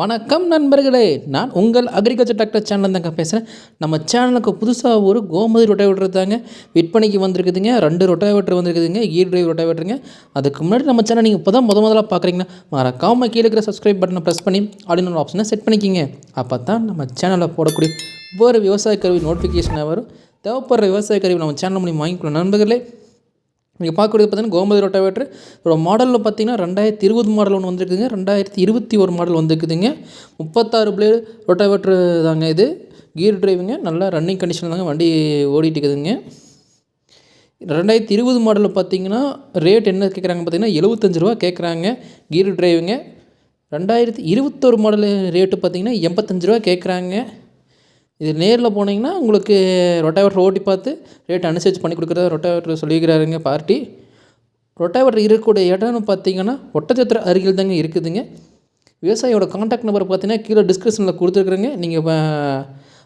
வணக்கம் நண்பர்களே நான் உங்கள் அக்ரிகல்ச்சர் டாக்டர் சேனல் தாங்க பேசுகிறேன் நம்ம சேனலுக்கு புதுசாக ஒரு கோமதி ரொட்டாவேட்டர் தாங்க. விற்பனைக்கு வந்திருக்குதுங்க ரெண்டு ரொட்டாவேட்டர் வந்திருக்குதுங்க ஈர் டிரைவ் ரொட்டாவேட்டருங்க அதுக்கு முன்னாடி நம்ம சேனல் நீங்கள் இப்போ தான் முத முதலாக பார்க்குறீங்கன்னா மறக்காமல் கீழே இருக்கிற சப்ஸ்கிரைப் பட்டனை ப்ரெஸ் பண்ணி அப்படின்னு ஒரு ஆப்ஷனை செட் பண்ணிக்கிங்க. அப்போ தான் நம்ம சேனலில் போடக்கூடிய ஒவ்வொரு விவசாய கருவி நோட்டிஃபிகேஷனாக வரும். தேவைப்படுற விவசாய கருவி நம்ம சேனல் மூலியம் வாங்கிக்கொள்ள நண்பர்களே நீங்கள் பார்க்கறது பார்த்தீங்கன்னா கோமதி ரொட்டாவேட்டர் இதோட மாடலில் பார்த்தீங்கன்னா ரெண்டாயிரத்தி இருபது மாடல் ஒன்று வந்திருக்குதுங்க. ரெண்டாயிரத்தி இருபத்தி ஒரு மாடல் வந்துருக்குதுங்க. முப்பத்தாறு பிளேடு ரொட்டாவேட்டர் தாங்க இது. கியர் டிரைவுங்க நல்லா ரன்னிங் கண்டிஷனில் தாங்க வண்டி ஓடிட்டு இருக்குதுங்க ரெண்டாயிரத்தி இருபது மாடலில் பார்த்தீங்கன்னா ரேட் என்ன கேட்குறாங்க பார்த்தீங்கன்னா எழுபத்தஞ்சு ரூபா கேட்குறாங்க கீர் டிரைவுங்க ரெண்டாயிரத்தி இருபத்தொரு மாடல் ரேட்டு பார்த்தீங்கன்னா எண்பத்தஞ்சு ரூபா கேட்குறாங்க இது நேரில் போனீங்கன்னா உங்களுக்கு ரொட்டாவேட்டர் ஓட்டி பார்த்து ரேட் அனுசரித்து பண்ணி கொடுக்குறதா ரொட்டாவேட்டர் சொல்லியிருக்கிறாருங்க பார்ட்டி. ரொட்டாவேட்டர் இருக்கக்கூடிய இடம்னு பார்த்தீங்கன்னா ஒட்டச்சத்திர அருகில் தாங்க இருக்குதுங்க. விவசாயியோட காண்டாக்ட் நம்பர் பார்த்தீங்கன்னா கீழே டிஸ்கிரிப்ஷனில் கொடுத்துருக்குறேங்க. நீங்கள்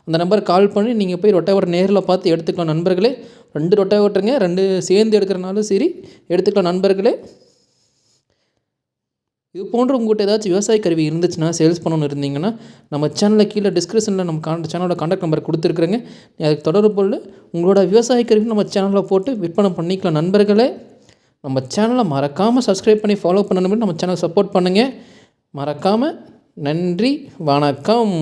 அந்த நம்பர் கால் பண்ணி நீங்கள் போய் ரொட்டாவேட்டர் நேரில் பார்த்து எடுத்துக்கலாம் நண்பர்களே. ரெண்டு ரொட்டாவேட்டருங்க ரெண்டு சேர்ந்து எடுக்கிறனாலும் சரி எடுத்துக்கலாம் நண்பர்களே. இது போன்ற உங்கள்கிட்ட ஏதாச்சும் விவசாய கருவி இருந்துச்சுன்னா சேல்ஸ் பண்ணணும்னு இருந்தீங்கன்னா நம்ம சேனலில் கீழே டிஸ்கிரிப்ஷனில் நம்ம கான் சேனலோட காண்டாக்ட் நம்பர் கொடுத்துருக்குறேங்க. அதுக்கு தொடர்பு கொண்டு உங்களோட விவசாய கருவி நம்ம சேனலில் போட்டு விற்பனை பண்ணிக்கலாம் நண்பர்களே. நம்ம சேனலை மறக்காமல் சப்ஸ்கிரைப் பண்ணி ஃபாலோ பண்ணணும் நம்ம சேனலை சப்போர்ட் பண்ணுங்கள் மறக்காமல் நன்றி வணக்கம்.